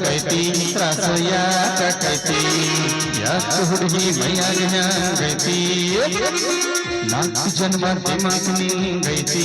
ಕೈತಿ ತ್ರಾಸ ಯಾಕ ಕೈತಿ ಯಾಕ ಹುಡುಗಿ ಮೈಯಾಗ ಹ್ಯಾಂಗೈತಿ ನಾಲ್ಕು ಜನ್ಮ ದಿಮಾಕ್ ನಿಂಗೈತಿ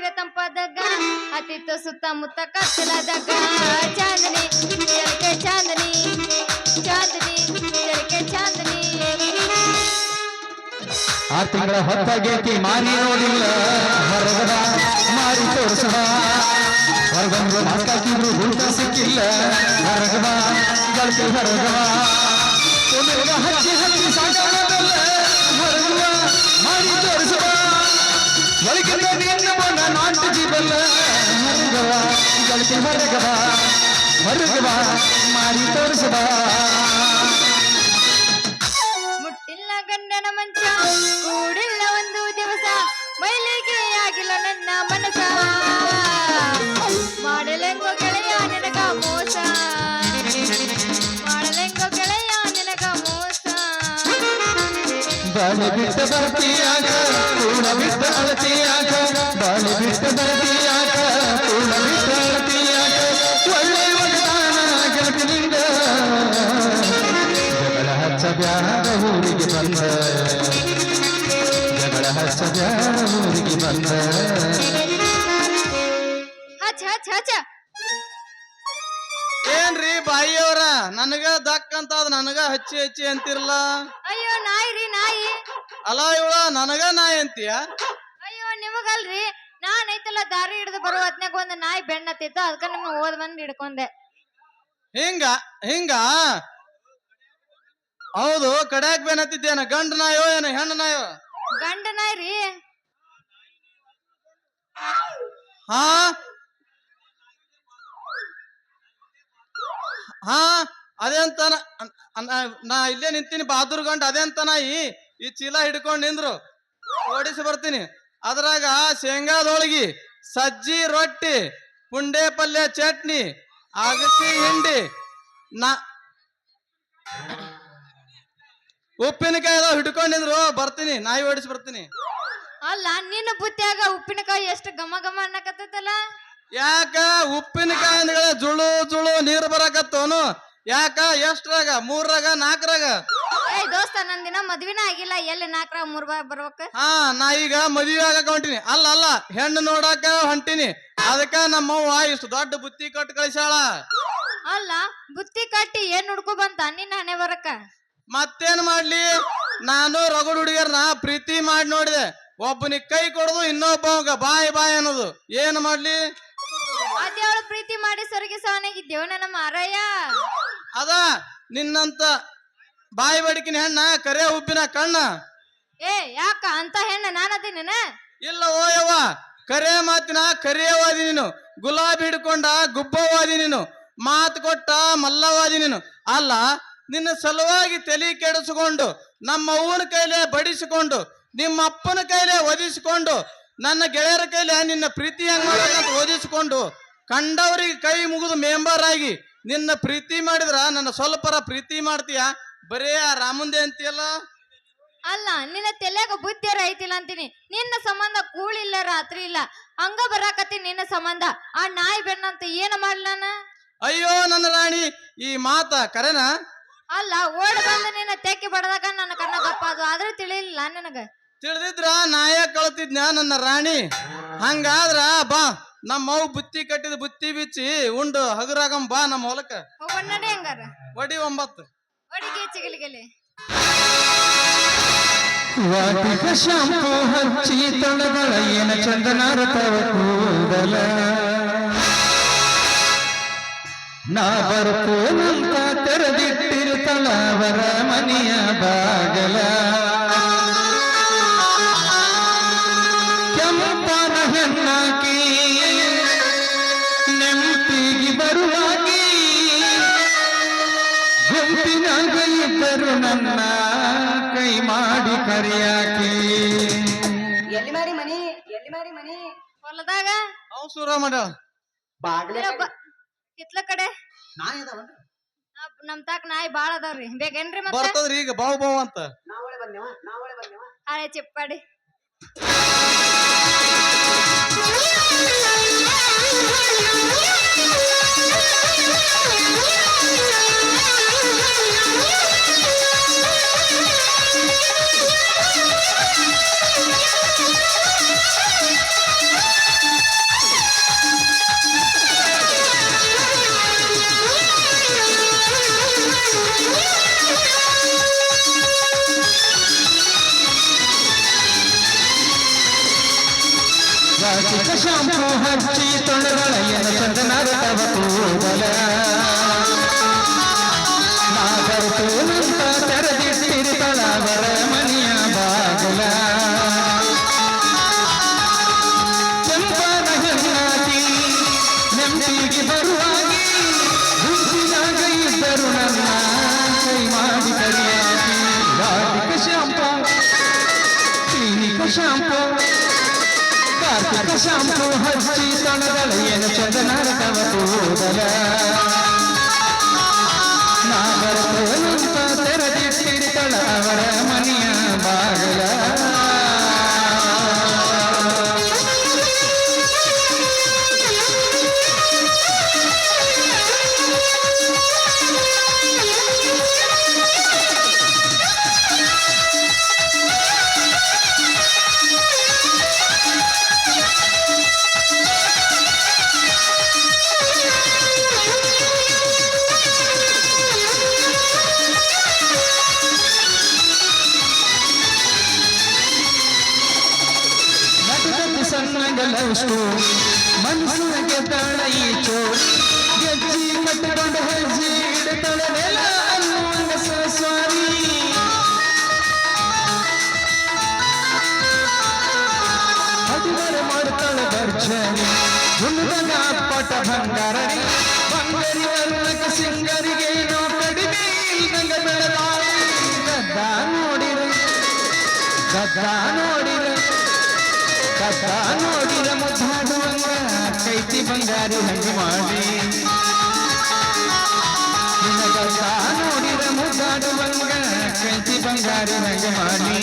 ಸೂರ್ಯ ತಂಪಾದಾಗ ಅತಿತ್ತು ಸುತ್ತಮುತ್ತ ಕತ್ತಲಾದಾಗ ಚಾಂದನಿ ಚರಕೆ ಚಾಂದನಿ ಚಾಂದನಿ ಚರಕೆ ಚಾಂದನಿ ಆ ತಿಂಗಳ ಹೊತ್ತಾಗೇತಿ ಮಾರಿ ನೋಡಿಲ್ಲ ಹೊರಗದ ಮಾರಿ ತೋರಿಸದ ಹೊರಗಂದ್ರು ಮಾತಾಕಿದ್ರು ಊಟ ಸಿಕ್ಕಿಲ್ಲ ಹೊರಗದ ಗಳಿಕೆ ಹೊರಗವ ಒಮ್ಮೆಗ ಹಚ್ಚಿ ಹಚ್ಚಿ ಸಾಕಾಗಲ್ಲ ಹೊರಗವ ಗಳಿಕೆ ಹೊರಗವ ಹೊರಗವ ಮಾರಿ ತೋರಿಸದ ಮುಟ್ಟಿಲ್ಲ ಗಂಡನ ಮಂಚ, ಕೂಡಿಲ್ಲ ಒಂದು ದಿವಸ ಮೈಲಿಗೆ ಆಗಿಲ್ಲ ನನ್ನ ಮನಸ. ಮಾಡಲೆಂಗೋ ಗೆಳೆಯ, ನಿನಗ ಮೋಸ. ಮಾಡಲೆಂಗೋ ಗೆಳೆಯ, ನಿನಗ ಮೋಸ. ಬಾಳೆ ಬಿಟ್ಟ ಕೂಡ ಬಿಟ್ಟ ಅಳತಿಯಾಗ ಬಾಳೆ ಬಿಟ್ಟ ಬರ್ತೀಯಾಗ ಹಚ್ಚಬ್ಯಾಡ ಊರಿಗೆ ಬಂದ. ಜಗಳ ಊರಿಗೆ ಬಂದ. ಹಚ್ ಹಚ್ ಹಚ್ ಏನ್ರಿ ಬಾಯಿಯವರ? ನನಗ ದಕ್ ಅಂತ ಅದ್ ನನಗ ಹಚ್ಚಿ ಹಚ್ಚಿ ಅಂತಿರಲ್ಲ ಅಯ್ಯೋ ನಾಯಿ ರೀ ನಾಯಿ. ಅಲ್ಲ ಇವಳ ನನಗ ನಾಯಿ ಅಂತೀಯ? ಅಯ್ಯೋ ನಿಮಗಲ್ರಿ. ನಾನ್ ಐತಲ್ಲ ದಾರಿ ಹಿಡಿದು ಬರೋ ಹೊತ್ನ್ಯಾಗ ಒಂದು ನಾಯಿ ಬೆಣ್ಣತ್ತಿತ್ತು ಅದಕ್ಕ ನಿಮ್ಗೆ ಓದ್ ಬಂದ್ ಹಿಡ್ಕೊಂಡೆ. ಹಿಂಗ ಹಿಂಗ? ಹೌದು ಕಡ್ಯಾಕ್ ಬೇನತ್ತಿದ್ದೇನ ಗಂಡ ನಾಯೋ ಏನ ಹೆಣ್ಣು ನಾಯೋ? ಗಂಡ ನಾಯಿ ರೀ. ಹಾ? ಹಾ? ಅದೇಂತ ನಾ ಇಲ್ಲೇ ನಿಂತೀನಿ ಬಹದ್ದೂರ್ ಗಂಡ ಅದೇಂತ ನಾಯಿ? ಈ ಚೀಲ ಹಿಡ್ಕೊಂಡು ನಿಂದ್ರು. ಓಡಿಸಿ ಬರ್ತೀನಿ. ಅದ್ರಾಗ ಶೇಂಗಾದೊಳಗಿ ಸಜ್ಜಿ ರೊಟ್ಟಿ ಪುಂಡೆ ಪಲ್ಯ ಚಟ್ನಿ ಅಗಸಿ ಹಿಂಡಿ ನಾ ಉಪ್ಪಿನಕಾಯಿ ಅದಾವ ಹಿಡ್ಕೊಂಡಿದ್ರು ಬರ್ತೀನಿ ನಾಯಿ ಓಡಿಸಿ ಬರ್ತೀನಿ. ಅಲ್ಲ ನಿನ್ನ ಬುತ್ತಿಯಾಗ ಉಪ್ಪಿನಕಾಯಿ ಎಷ್ಟು ಘಮ ಘಮ ಅನ್ನಕತ್ತೈತಲ್ಲ? ಯಾಕ ಉಪ್ಪಿನಕಾಯಿ ಅಂದ್ರೆ ಜುಳು ಜುಳು ನೀರ್ ಬರಕತ್ತವನು? ಯಾಕ ಎಷ್ಟ್ರಾಗ ಮೂರಾಗ ನಾಲ್ಕರಾಗ ಏ ದೋಸ್ತ ನಂದಿನ ದಿನ ಮದ್ವಿನ ಆಗಿಲ್ಲ. ಎಲ್ಲಿ ನಾಲ್ಕರಾಗ ಮೂರ್ ಬಾರ್ ಬರ್ಬೇಕ? ಹಾ ನಾ ಈಗ ಮದುವೆ ಆಗಕ್ ಹೊಂಟಿನಿ ಅಲ್ಲ ಅಲ್ಲ ಹೆಣ್ಣು ನೋಡಾಕ ಹೊಂಟಿನಿ. ಅದಕ್ಕ ನಮ್ಮವ್ವ ಇಷ್ಟು ದೊಡ್ಡ ಬುತ್ತಿ ಕಟ್ಟು ಕಳಿಸ್ಯಾಳ. ಅಲ್ಲ ಬುತ್ತಿ ಕಟ್ಟಿ ಏನ್ ಹುಡ್ಕೊ ಬಂತ? ನಿನ್ನ ಹಣೆ ಬರಕ? ಮತ್ತೇನ್ ಮಾಡ್ಲಿ? ನಾನು ರಗಡ್ ಹುಡುಗರ್ನ ಪ್ರೀತಿ ಮಾಡಿ ನೋಡಿದೆ. ಒಬ್ಬನಿಗೆ ಕೈ ಕೊಡೋದು ಇನ್ನೊಬ್ಬ ಬಾಯ್ ಬಾಯ್ ಅನ್ನೋದು. ಏನ್ ಮಾಡ್ಲಿ? ಅದೇವಳು ಪ್ರೀತಿ ಮಾಡಿ ಸರಿಗೆ ಸಾವನಾಗಿದ್ದೇವ ನನ್ನ ಮಾರಯ್ಯ. ಅದ ನಿನ್ನಂತ ಬಾಯಿ ಬಡಿಕಿನ ಹೆಣ್ಣ ಕರೆ ಉಬ್ಬಿನ ಕಣ್ಣ. ಏ ಯಾಕ ಅಂತ ಹೆಣ್ಣ ನಾನದಿನ ಇಲ್ಲ ಓಯವ್ವ. ಕರೆ ಮಾತಿನ ಕರೆಯವಾದಿ ನೀನು. ಗುಲಾಬಿ ಹಿಡ್ಕೊಂಡ ಗುಬ್ಬವಾದಿ ನೀನು. ಮಾತು ಕೊಟ್ಟ ಮಲ್ಲವಾದಿ ನೀನು. ಅಲ್ಲ ನಿನ್ನ ಸಲುವಾಗಿ ತಲೆ ಕೆಡಿಸಿಕೊಂಡು ನಮ್ಮ ಅವ್ವನ ಕೈಲೇ ಬಡಿಸಿಕೊಂಡು ನಿಮ್ಮ ಅಪ್ಪನ ಕೈಲೇ ಒದಿಸಿಕೊಂಡು ನನ್ನ ಗೆಳೆಯರ ಕೈಲೇ ನಿನ್ನ ಪ್ರೀತಿ ಮಾಡ್ಬೇಕಂತ ಓದಿಸಿಕೊಂಡು ಕಂಡವರಿಗೆ ಕೈ ಮುಗಿದು ಮೆಂಬರ್ ಆಗಿ ನಿನ್ನ ಪ್ರೀತಿ ಮಾಡಿದ್ರ ನನ್ನ ಸ್ವಲ್ಪರ ಪ್ರೀತಿ ಮಾಡ್ತೀಯ? ಬರೇ ಆ ರಾಮಂದೆ ಅಂತೀಯಲ್ಲ? ಅಲ್ಲ ನಿನ್ನ ತಲೆಗ ಬುದ್ಧಿಯರ ಐತಿಲ್ಲ ಅಂತೀನಿ. ನಿನ್ನ ಸಂಬಂಧ ಕೂಳಿಲ್ಲ ರಾತ್ರಿ ಇಲ್ಲ. ಹಂಗ ಬರಾಕತ್ತಿ ನಿನ್ನ ಸಂಬಂಧ. ಆ ನಾಯಿ ಬೆನ್ನಂತ ಏನ ಮಾಡ್ಲಾನ ಅಯ್ಯೋ ನನ್ನ ರಾಣಿ ಈ ಮಾತ ಕರೆನಾ? ಅಲ್ಲ ಓಡ್ ಬಂದ ನಿನ್ನ ತೆಕ್ಕಿ ಬಡದಾಗ ನನ್ನ ಕಣ್ಣ ಗಪ್ಪ ಅದು ಆದ್ರೆ ತಿಳಿಲಿಲ್ಲ ನನಗ. ತಿಳಿದಿದ್ರ ನಾಯ ಕಳ್ತಿದ್ನ ನನ್ನ ರಾಣಿ. ಹಂಗಾದ್ರ ಬಾ ನಮ್ಮ ಅವ್ ಬುತ್ತಿ ಕಟ್ಟಿದ ಬುತ್ತಿ ಬಿಚ್ಚಿ ಉಂಡು ಹಗುರಾಗಂ ಬಾ ನಮ್ಮ ಹೊಲಕ್ಕ. ಹೋಗೋಣ ನಡಿ ಹಂಗಾರ. ಒಡಿ ಒಂಬತ್ತು. ಒಡಿಗೆ ಚಿಗಲಿಗೆಲಿ ವಾಟಿಕ ಶಾಂಪು ಹಚ್ಚಿ ತೊಳೆದಳ ಏನ ಚಂದನಾರತವ ಕೂದಲ. ನಾ ಬರ್ತೇನಂತ ತೆರೆದಿಟ್ಟಿರುತ್ತಳ ಅವರ ಮನೆಯ ಬಾಗಲ. ಕೆಂಪನ ಹೆಣ್ಣಾಕಿ ನೆಂಪಿಗೆ ಬರುವಾಗಿ ಗುಂಪಿನಾಗ ಇದ್ದರು ನನ್ನ ಕೈ ಮಾಡಿ ಕರೆಯಾಕಿ. ಎಲ್ಲಿ ಮಾಡಿ ಮನಿ? ಎಲ್ಲಿ ಮಾಡಿ ಮನಿ? ಹೊಲದಾಗ? ಅವ್ ಸುರ ಮಾಡ ಬಾಗ್ಲ ಕಿತ್ಲ ಕಡೆ. ನಾ ಅದಾವನ್ರಿ? ನಮ್- ತಾಕ ನಾಯಿ ಬಾಳ ಅದಾವ್ರಿ. ಬೇಕೇನ್ರಿ ಮತ್ತೆ? ಬರ್ತದ್ರಿ ಈಗ ಬಾವ್ ಬಾವ್ ಅಂತ. ನಾವಳೆ ಬಂದೇವ ನಾವಳೆ ಬಂದೇವ ಹಳೆ ಚಿಪ್ಪಾಡಿ. ಶಾಂಪು ಹಚ್ಚಿ ತೊಳೆದಳ ಏನ ಚಂದನಾರತವ ಕೂದಲ ನಾ ಬರ್ತೇನಂತ ತೆರೆದಿಟ್ಟಿರುತ್ತಳ ಅವರ ಮನೆಯ ಬಾಗಲ ಕೆಂಪನ ಹೆಣ್ಣಾಗಿ ನೆಂಪಿಗೆ ಬರುವಾಗಿ ಗುಂಪಿನಾಗ ಇದ್ದರು ನನ್ನ ಕೈ ಮಾಡಿ ಕರಿಯಾಗಿ Vatika shampoo clinic shampoo Karthika shampoo ಹಚ್ಚಿ ತಣದಳ ಏನು ಚಂದನಾರಕವ ಕೂದಲ ಸಣ್ಣಗಲಷ್ಟು ಮನಸ್ಸಿಗೆ ತಳ ಈ ಚೋಟ್ ಗೆಜ್ಜಿ ಕಟ್ಟಿಕೊಂಡು ಹೆಜ್ಜೆ ಹುಣ್ಣಗ ಅಪ್ಪಟ ಭಂಗಾರಡಿ ಬಂಗರಿ ವರ್ಣಕ ಸಿಂಗರಿಗೆ ನೋ ಕಡಿಮೆ ಇಲ್ದಂಗ ಬೆಳೆದಾಳಿ ಗದ್ದ ನೋಡಿರಿ, ಗದ್ದ ನೋಡಿರ. ಕಸ ನೋಡಿರ ಮುದ್ದಾಡುವಂಗ ಕೈತಿ ಬಂಗಾರಿ ಹಂಗ ಮಾಡಿ ನಿನ್ನ ಕಸ ಮುದ್ದಾಡುವಂಗ ಕೈತಿ ಬಂಗಾರಿ ಹಂಗ ಮಾಡಿ.